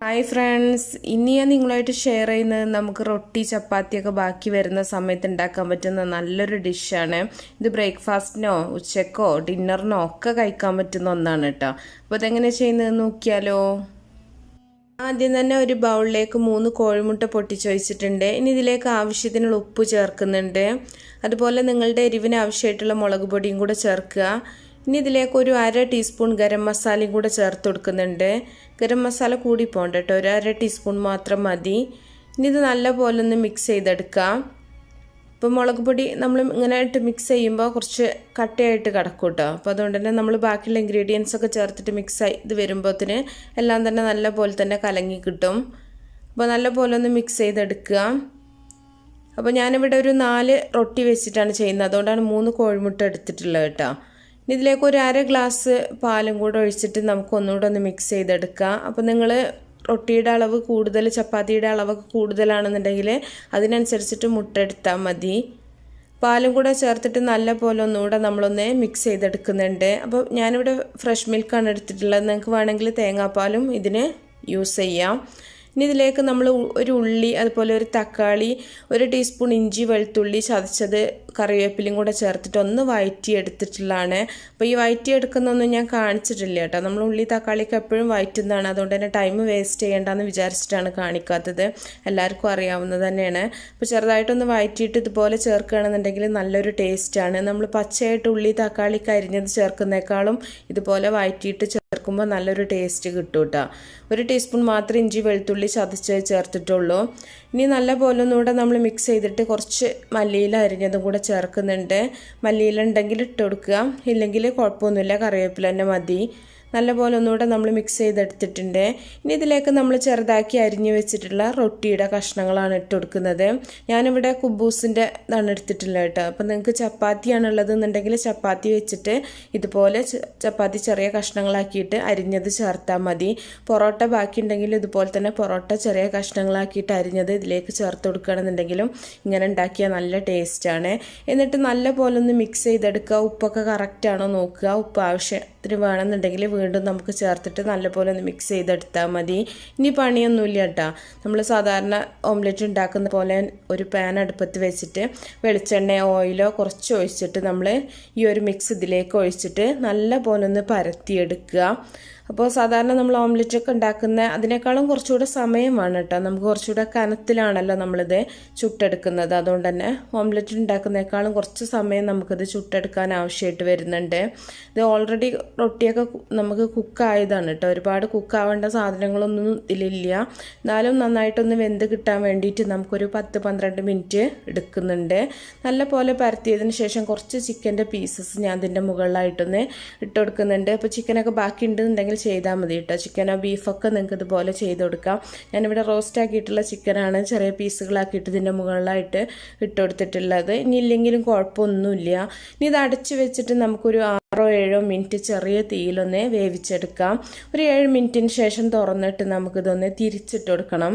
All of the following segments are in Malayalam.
ഹായ് ഫ്രണ്ട്സ് ഇനി ഞാൻ നിങ്ങളായിട്ട് ഷെയർ ചെയ്യുന്നത് നമുക്ക് റൊട്ടി ചപ്പാത്തിയൊക്കെ ബാക്കി വരുന്ന സമയത്ത് ഉണ്ടാക്കാൻ പറ്റുന്ന നല്ലൊരു ഡിഷാണ് ഇത് ബ്രേക്ക്ഫാസ്റ്റിനോ ഉച്ചക്കോ ഡിന്നറിനോ ഒക്കെ കഴിക്കാൻ പറ്റുന്ന ഒന്നാണ് കേട്ടോ. അപ്പോൾ അതെങ്ങനെ ചെയ്യുന്നത് നോക്കിയാലോ? ആദ്യം തന്നെ ഒരു ബൗളിലേക്ക് മൂന്ന് കോഴിമുട്ട പൊട്ടിച്ച് വെച്ചിട്ടുണ്ട് ഇനി ഇതിലേക്ക് ആവശ്യത്തിനുള്ള ഉപ്പ് ചേർക്കുന്നുണ്ട്. അതുപോലെ നിങ്ങളുടെ എരിവിന് ആവശ്യമായിട്ടുള്ള മുളക് പൊടിയും കൂടെ ചേർക്കുക. ഇനി ഇതിലേക്ക് ഒരു അര ടീസ്പൂൺ ഗരം മസാലയും കൂടെ ചേർത്ത് കൊടുക്കുന്നുണ്ട്. ഗരം മസാല കൂടി പോകണ്ട കേട്ടോ. ഒരു അര ടീസ്പൂൺ മാത്രം മതി. ഇനി ഇത് നല്ലപോലെ ഒന്ന് മിക്സ് ചെയ്തെടുക്കാം. ഇപ്പോൾ മുളക് പൊടി നമ്മൾ ഇങ്ങനെ ആയിട്ട് മിക്സ് ചെയ്യുമ്പോൾ കുറച്ച് കട്ടയായിട്ട് കിടക്കും കേട്ടോ. അപ്പോൾ അതുകൊണ്ട് തന്നെ നമ്മൾ ബാക്കിയുള്ള ഇൻഗ്രീഡിയൻസ് ഒക്കെ ചേർത്തിട്ട് മിക്സ് ആയി ഇത് വരുമ്പോഴത്തിന് എല്ലാം തന്നെ നല്ല പോലെ തന്നെ കലങ്ങി കിട്ടും. അപ്പോൾ നല്ലപോലെ ഒന്ന് മിക്സ് ചെയ്തെടുക്കുക. അപ്പോൾ ഞാനിവിടെ ഒരു നാല് റൊട്ടി വെച്ചിട്ടാണ് ചെയ്യുന്നത്. അതുകൊണ്ടാണ് മൂന്ന് കോഴിമുട്ട എടുത്തിട്ടുള്ളത് കേട്ടോ. ഇതിലേക്ക് ഒരു അര ഗ്ലാസ് പാലും കൂടെ ഒഴിച്ചിട്ട് നമുക്ക് ഒന്നുകൂടെ ഒന്ന് മിക്സ് ചെയ്തെടുക്കാം അപ്പോൾ നിങ്ങൾ റൊട്ടിയുടെ അളവ് കൂടുതൽ ചപ്പാത്തിയുടെ അളവൊക്കെ കൂടുതലാണെന്നുണ്ടെങ്കിൽ അതിനനുസരിച്ചിട്ട് മുട്ട എടുത്താൽ മതി. പാലും കൂടെ ചേർത്തിട്ട് നല്ല പോലെ ഒന്നുകൂടെ നമ്മളൊന്ന് മിക്സ് ചെയ്തെടുക്കുന്നുണ്ട്. അപ്പോൾ ഞാനിവിടെ ഫ്രഷ് മിൽക്കാണ് എടുത്തിട്ടുള്ളത്. നിങ്ങൾക്ക് വേണമെങ്കിൽ തേങ്ങാപ്പാലും ഇതിന് യൂസ് ചെയ്യാം. ഇനി ഇതിലേക്ക് നമ്മൾ ഒരു ഉള്ളി അതുപോലെ ഒരു തക്കാളി ഒരു ടീസ്പൂൺ ഇഞ്ചി വെളുത്തുള്ളി ചതച്ചത് കറിവേപ്പിലയും കൂടെ ചേർത്തിട്ട് ഒന്ന് വയറ്റി എടുത്തിട്ടുള്ളതാണ് അപ്പോൾ ഈ വയറ്റി എടുക്കുന്നൊന്നും ഞാൻ കാണിച്ചിട്ടില്ല കേട്ടോ. നമ്മൾ ഉള്ളി തക്കാളിക്ക് എപ്പോഴും വഴറ്റുന്നതാണ് അതുകൊണ്ട് തന്നെ ടൈം വേസ്റ്റ് ചെയ്യേണ്ടെന്ന് വിചാരിച്ചിട്ടാണ് കാണിക്കാത്തത്. എല്ലാവർക്കും അറിയാവുന്നത് തന്നെയാണ്. അപ്പോൾ ചെറുതായിട്ടൊന്ന് വഴറ്റിയിട്ട് ഇതുപോലെ ചേർക്കുകയാണെന്നുണ്ടെങ്കിൽ നല്ലൊരു ടേസ്റ്റാണ് നമ്മൾ പച്ചയായിട്ട് ഉള്ളി തക്കാളി കരിഞ്ഞത് ചേർക്കുന്നേക്കാളും ഇതുപോലെ വഴറ്റിയിട്ട് ചേർക്കുമ്പോൾ നല്ലൊരു ടേസ്റ്റ് കിട്ടും കേട്ടോ. ഒരു ടീസ്പൂൺ മാത്രം ഇഞ്ചി വെളുത്തുള്ളി ചതച്ച് ചേർത്തിട്ടുള്ളൂ. ഇനി നല്ല പോലെ ഒന്നുകൂടെ നമ്മൾ മിക്സ് ചെയ്തിട്ട് കുറച്ച് മല്ലിയില അരിഞ്ഞതും കൂടെ ചേർക്കുന്നുണ്ട്. മല്ലിയില ഉണ്ടെങ്കിൽ ഇട്ട് കൊടുക്കുക. ഇല്ലെങ്കിൽ കുഴപ്പമൊന്നുമില്ല. കറിവേപ്പില തന്നെ മതി. നല്ലപോലെ ഒന്നുകൂടെ നമ്മൾ മിക്സ് ചെയ്തെടുത്തിട്ടുണ്ട്. ഇനി ഇതിലേക്ക് നമ്മൾ ചെറുതാക്കി അരിഞ്ഞു വെച്ചിട്ടുള്ള റൊട്ടിയുടെ കഷ്ണങ്ങളാണ് ഇട്ട് കൊടുക്കുന്നത്. ഞാനിവിടെ കുബൂസിന്റെ ഇതാണ് എടുത്തിട്ടുള്ളത് കേട്ടോ. അപ്പം നിങ്ങൾക്ക് ചപ്പാത്തിയാണ് ഉള്ളതെന്നുണ്ടെങ്കിൽ ചപ്പാത്തി വെച്ചിട്ട് ഇതുപോലെ ചപ്പാത്തി ചെറിയ കഷ്ണങ്ങളാക്കിയിട്ട് അരിഞ്ഞത് ചേർത്താൽ മതി. പൊറോട്ട ബാക്കി ഉണ്ടെങ്കിൽ ഇതുപോലെ തന്നെ പൊറോട്ട ചെറിയ കഷ്ണങ്ങളാക്കിയിട്ട് അരിഞ്ഞത് ഇതിലേക്ക് ചേർത്ത് കൊടുക്കുകയാണെന്നുണ്ടെങ്കിലും ഇങ്ങനെ ഉണ്ടാക്കിയാൽ നല്ല ടേസ്റ്റാണ് എന്നിട്ട് നല്ല പോലെ ഒന്ന് മിക്സ് ചെയ്തെടുക്കുക. ഉപ്പൊക്കെ കറക്റ്റാണോ നോക്കുക. ഉപ്പ് ആവശ്യത്തിന് വേണമെന്നുണ്ടെങ്കിൽ വീണ്ടും നമുക്ക് ചേർത്തിട്ട് നല്ലപോലെ ഒന്ന് മിക്സ് ചെയ്തെടുത്താൽ മതി. ഇനി പണിയൊന്നുമില്ല കേട്ടോ നമ്മൾ സാധാരണ ഓംലെറ്റ് ഉണ്ടാക്കുന്ന പോലെ ഒരു പാൻ അടുപ്പത്ത് വെച്ചിട്ട് വെളിച്ചെണ്ണയോ ഓയിലോ കുറച്ച് ഒഴിച്ചിട്ട് നമ്മൾ ഈ ഒരു മിക്സ് ഇതിലേക്ക് ഒഴിച്ചിട്ട് നല്ല പോലെ ഒന്ന് പരത്തിയെടുക്കുക. അപ്പോൾ സാധാരണ നമ്മൾ ഓംലെറ്റ് ഒക്കെ ഉണ്ടാക്കുന്ന അതിനേക്കാളും കുറച്ചുകൂടെ സമയം വേണം കേട്ടോ നമുക്ക് കുറച്ചുകൂടെ കനത്തിലാണല്ലോ നമ്മളിത് ചുട്ടെടുക്കുന്നത്. അതുകൊണ്ട് തന്നെ ഓംലെറ്റ് ഉണ്ടാക്കുന്നതിനേക്കാളും കുറച്ച് സമയം നമുക്കിത് ചുട്ടെടുക്കാൻ ആവശ്യമായിട്ട് വരുന്നുണ്ട്. ഇത് ഓൾറെഡി റൊട്ടിയൊക്കെ കുക്കായതാണ് കേട്ടോ ഒരുപാട് കുക്കാവേണ്ട സാധനങ്ങളൊന്നും ഇതിലില്ല. എന്നാലും നന്നായിട്ടൊന്ന് വെന്ത് കിട്ടാൻ വേണ്ടിയിട്ട് നമുക്കൊരു പത്ത് പന്ത്രണ്ട് മിനിറ്റ് എടുക്കുന്നുണ്ട്. നല്ല പോലെ പരത്തിയതിന് ശേഷം കുറച്ച് ചിക്കന്റെ പീസസ് ഞാൻ ഇതിന്റെ മുകളിലായിട്ടൊന്ന് ഇട്ട് കൊടുക്കുന്നുണ്ട് അപ്പോൾ ചിക്കനൊക്കെ ബാക്കി ഉണ്ടെന്നുണ്ടെങ്കിൽ ചെയ്താൽ മതി കേട്ടോ ചിക്കനോ ബീഫൊക്കെ നിങ്ങൾക്ക് ഇതുപോലെ ചെയ്ത് കൊടുക്കാം. ഞാനിവിടെ റോസ്റ്റ് ആക്കിയിട്ടുള്ള ചിക്കനാണ് ചെറിയ പീസുകളാക്കിയിട്ട് ഇതിന്റെ മുകളിലായിട്ട് ഇട്ട് കൊടുത്തിട്ടുള്ളത് ഇനി ഇല്ലെങ്കിലും കുഴപ്പമൊന്നുമില്ല. ഇനി ഇത് അടച്ചു വെച്ചിട്ട് നമുക്കൊരു ആറോ ഏഴോ മിനിറ്റ് ചെറിയ തീയിലൊന്ന് വേവിച്ചെടുക്കാം. ഒരു ഏഴ് മിനിറ്റിന് ശേഷം തുറന്നിട്ട് നമുക്കിതൊന്ന് തിരിച്ചിട്ട് കൊടുക്കണം.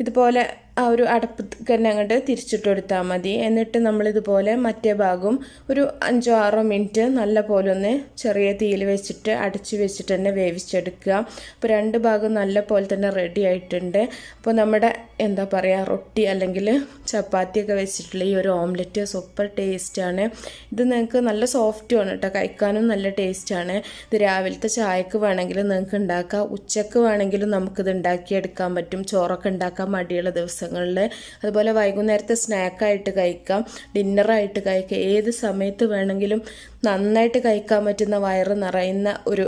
ഇതുപോലെ ആ ഒരു അടപ്പ് തന്നെ അങ്ങോട്ട് തിരിച്ചിട്ട് കൊടുത്താൽ മതി. എന്നിട്ട് നമ്മളിതുപോലെ മറ്റേ ഭാഗം ഒരു അഞ്ചോ ആറോ മിനിറ്റ് നല്ല പോലെ ഒന്ന് ചെറിയ തീയിൽ വെച്ചിട്ട് അടച്ച് വെച്ചിട്ട് തന്നെ വേവിച്ചെടുക്കുക. അപ്പോൾ രണ്ട് ഭാഗം നല്ല പോലെ തന്നെ റെഡി ആയിട്ടുണ്ട്. അപ്പോൾ നമ്മുടെ എന്താ പറയുക റൊട്ടി അല്ലെങ്കിൽ ചപ്പാത്തിയൊക്കെ വെച്ചിട്ടുള്ള ഈ ഒരു ഓംലെറ്റ് സൂപ്പർ ടേസ്റ്റാണ് ഇത് നിങ്ങൾക്ക് നല്ല സോഫ്റ്റുമാണ് കേട്ടോ. കഴിക്കാനും നല്ല ടേസ്റ്റാണ് ഇത് രാവിലത്തെ ചായക്ക് വേണമെങ്കിലും നിങ്ങൾക്ക് ഉണ്ടാക്കാം. ഉച്ചയ്ക്ക് വേണമെങ്കിലും നമുക്കിത് ഉണ്ടാക്കിയെടുക്കാൻ പറ്റും. ചോറൊക്കെ ഉണ്ടാക്കാൻ മടിയുള്ള ദിവസങ്ങളിൽ അതുപോലെ വൈകുന്നേരത്തെ സ്നാക്കായിട്ട് കഴിക്കാം ഡിന്നറായിട്ട് കഴിക്കാം ഏത് സമയത്ത് വേണമെങ്കിലും നന്നായിട്ട് കഴിക്കാൻ പറ്റുന്ന വയറ് നിറയുന്ന ഒരു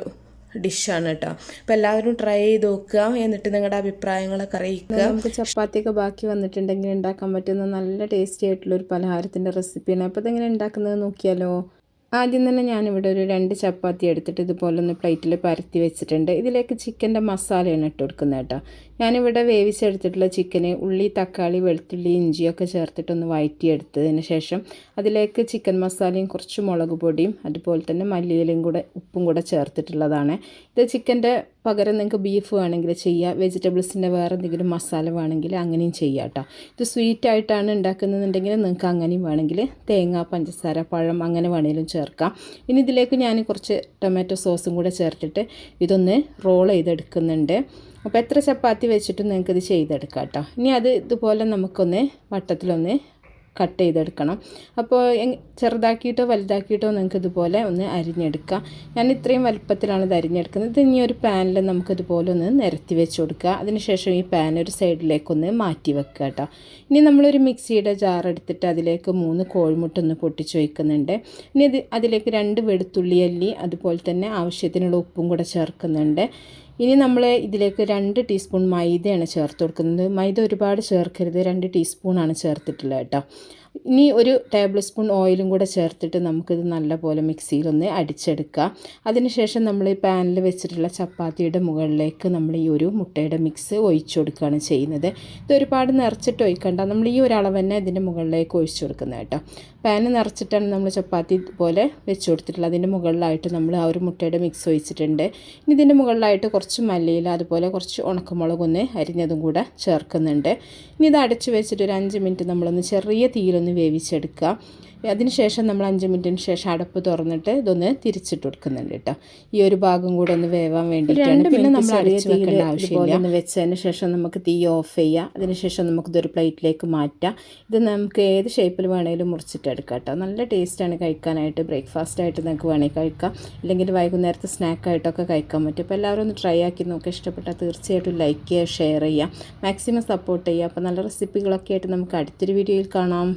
ഡിഷാണ് കേട്ടോ അപ്പോൾ എല്ലാവരും ട്രൈ ചെയ്ത് നോക്കുക എന്നിട്ട് നിങ്ങളുടെ അഭിപ്രായങ്ങളൊക്കെ അറിയിക്കുക. നമുക്ക് ചപ്പാത്തിയൊക്കെ ബാക്കി വന്നിട്ടുണ്ടെങ്കിൽ ഉണ്ടാക്കാൻ പറ്റുന്ന നല്ല ടേസ്റ്റി ആയിട്ടുള്ള ഒരു പലഹാരത്തിന്റെ റെസിപ്പിയാണ്. അപ്പോൾ അതെങ്ങനെ ഉണ്ടാക്കുന്നത് നോക്കിയാലോ? ആദ്യം തന്നെ ഞാനിവിടെ ഒരു രണ്ട് ചപ്പാത്തി എടുത്തിട്ട് ഇതുപോലെ ഒന്ന് പ്ലേറ്റിൽ പരത്തി വെച്ചിട്ടുണ്ട്. ഇതിലേക്ക് ചിക്കന്റെ മസാലയാണ് ഇട്ട് കൊടുക്കുന്നത് കേട്ടോ ഞാനിവിടെ വേവിച്ചെടുത്തിട്ടുള്ള ചിക്കന് ഉള്ളി തക്കാളി വെളുത്തുള്ളി ഇഞ്ചിയൊക്കെ ചേർത്തിട്ടൊന്ന് വഴറ്റിയെടുത്തതിന് ശേഷം അതിലേക്ക് ചിക്കൻ മസാലയും കുറച്ച് മുളക് പൊടിയും അതുപോലെ തന്നെ മല്ലിയിലയും കൂടെ ഉപ്പും കൂടെ ചേർത്തിട്ടുള്ളതാണ്. ഇത് ചിക്കന്റെ പകരം നിങ്ങൾക്ക് ബീഫ് വേണമെങ്കിൽ ചെയ്യുക വെജിറ്റബിൾസിന്റെ വേറെ എന്തെങ്കിലും മസാല വേണമെങ്കിൽ അങ്ങനെയും ചെയ്യാം കേട്ടോ. ഇത് സ്വീറ്റ് ആയിട്ടാണ് ഉണ്ടാക്കുന്നതെന്നുണ്ടെങ്കിൽ നിങ്ങൾക്ക് അങ്ങനെയും വേണമെങ്കിൽ തേങ്ങ പഞ്ചസാര പഴം അങ്ങനെ വേണമെങ്കിലും ചേർക്കാം. ഇനി ഇതിലേക്ക് ഞാൻ കുറച്ച് ടൊമാറ്റോ സോസും കൂടെ ചേർത്തിട്ട് ഇതൊന്ന് റോൾ ചെയ്തെടുക്കുന്നുണ്ട്. അപ്പോൾ എത്ര ചപ്പാത്തി വെച്ചിട്ടും നിങ്ങൾക്ക് ഇത് ചെയ്തെടുക്കാം കേട്ടോ. ഇനി അത് ഇതുപോലെ നമുക്കൊന്ന് വട്ടത്തിലൊന്ന് കട്ട് ചെയ്തെടുക്കണം. അപ്പോൾ ചെറുതാക്കിയിട്ടോ വലുതാക്കിയിട്ടോ നിങ്ങൾക്ക് ഇതുപോലെ ഒന്ന് അരിഞ്ഞെടുക്കാം. ഞാൻ ഇത്രയും വലുപ്പത്തിലാണ് ഇത് അരിഞ്ഞെടുക്കുന്നത്. ഇനി ഒരു പാനിൽ നമുക്കിതുപോലെ ഒന്ന് നിരത്തി വെച്ച് കൊടുക്കുക. അതിനുശേഷം ഈ പാൻ ഒരു സൈഡിലേക്കൊന്ന് മാറ്റി വെക്കുക കേട്ടോ. ഇനി നമ്മളൊരു മിക്സിയുടെ ജാർ എടുത്തിട്ട് അതിലേക്ക് മൂന്ന് കോഴിമുട്ട ഒന്ന് പൊട്ടിച്ച് വയ്ക്കുന്നുണ്ട് ഇനി അത് അതിലേക്ക് രണ്ട് വെളുത്തുള്ളി അല്ലി അതുപോലെ തന്നെ ആവശ്യത്തിനുള്ള ഉപ്പും കൂടെ ചേർക്കുന്നുണ്ട്. ഇനി നമ്മൾ ഇതിലേക്ക് രണ്ട് ടീസ്പൂൺ മൈദയാണ് ചേർത്ത് കൊടുക്കുന്നത്. മൈദ ഒരുപാട് ചേർക്കരുത്. രണ്ട് ടീസ്പൂണാണ് ചേർത്തിട്ടുള്ളത് കേട്ടോ. ഇനി ഒരു ടേബിൾ സ്പൂൺ ഓയിലും കൂടെ ചേർത്തിട്ട് നമുക്കിത് നല്ലപോലെ മിക്സിയിലൊന്ന് അടിച്ചെടുക്കുക അതിനുശേഷം നമ്മൾ ഈ പാനിൽ വെച്ചിട്ടുള്ള ചപ്പാത്തിയുടെ മുകളിലേക്ക് നമ്മൾ ഈ ഒരു മുട്ടയുടെ മിക്സ് ഒഴിച്ചു കൊടുക്കുകയാണ് ചെയ്യുന്നത്. ഇത് ഒരുപാട് നിറച്ചിട്ട് ഒഴിക്കണ്ട. നമ്മൾ ഈ ഒരു അളവ് തന്നെ ഇതിന്റെ മുകളിലേക്ക് ഒഴിച്ചു കൊടുക്കുന്നത് കേട്ടോ. പാന് നിറച്ചിട്ടാണ് നമ്മൾ ചപ്പാത്തി പോലെ വെച്ച് കൊടുത്തിട്ടുള്ളത്. അതിന്റെ മുകളിലായിട്ട് നമ്മൾ ആ ഒരു മുട്ടയുടെ മിക്സ് ഒഴിച്ചിട്ടുണ്ട്. ഇനി ഇതിന്റെ മുകളിലായിട്ട് കുറച്ച് മല്ലിയില അതുപോലെ കുറച്ച് ഉണക്കമുളകൊന്ന് അരിഞ്ഞതും കൂടെ ചേർക്കുന്നുണ്ട്. ഇനി ഇത് അടച്ചു വെച്ചിട്ട് ഒരു അഞ്ച് മിനിറ്റ് നമ്മളൊന്ന് ചെറിയ തീയിലൊന്ന് വേവിച്ചെടുക്കുക. അതിനുശേഷം നമ്മൾ അഞ്ച് മിനിറ്റിന് ശേഷം അടപ്പ് തുറന്നിട്ട് ഇതൊന്ന് തിരിച്ചിട്ട് കൊടുക്കുന്നുണ്ട് കേട്ടോ. ഈ ഒരു ഭാഗം കൂടെ ഒന്ന് വേവാൻ വേണ്ടിയിട്ടാണ്. പിന്നെ നമ്മൾ അടിച്ച് വെക്കേണ്ട ആവശ്യമില്ല. ഒന്ന് വെച്ചതിന് ശേഷം നമുക്ക് തീ ഓഫ് ചെയ്യാം. അതിനുശേഷം നമുക്കിതൊരു പ്ലേറ്റിലേക്ക് മാറ്റാം. ഇത് നമുക്ക് ഏത് ഷേപ്പിൽ വേണമെങ്കിലും മുറിച്ചിട്ട് എടുക്കാം കേട്ടോ. നല്ല ടേസ്റ്റാണ് കഴിക്കാനായിട്ട്. ബ്രേക്ക്ഫാസ്റ്റ് ആയിട്ട് നിങ്ങൾക്ക് വേണമെങ്കിൽ കഴിക്കാം. അല്ലെങ്കിൽ വൈകുന്നേരത്തെ സ്നാക്കായിട്ടൊക്കെ കഴിക്കാൻ പറ്റും. അപ്പോൾ എല്ലാവരും ഒന്ന് ട്രൈ ആക്കി നോക്കുക ഇഷ്ടപ്പെട്ടാൽ തീർച്ചയായിട്ടും ലൈക്ക് ചെയ്യുക ഷെയർ ചെയ്യുക. മാക്സിമം സപ്പോർട്ട് ചെയ്യുക. അപ്പോൾ നല്ല റെസിപ്പികളൊക്കെ ആയിട്ട് നമുക്ക് അടുത്തൊരു വീഡിയോയിൽ കാണാം.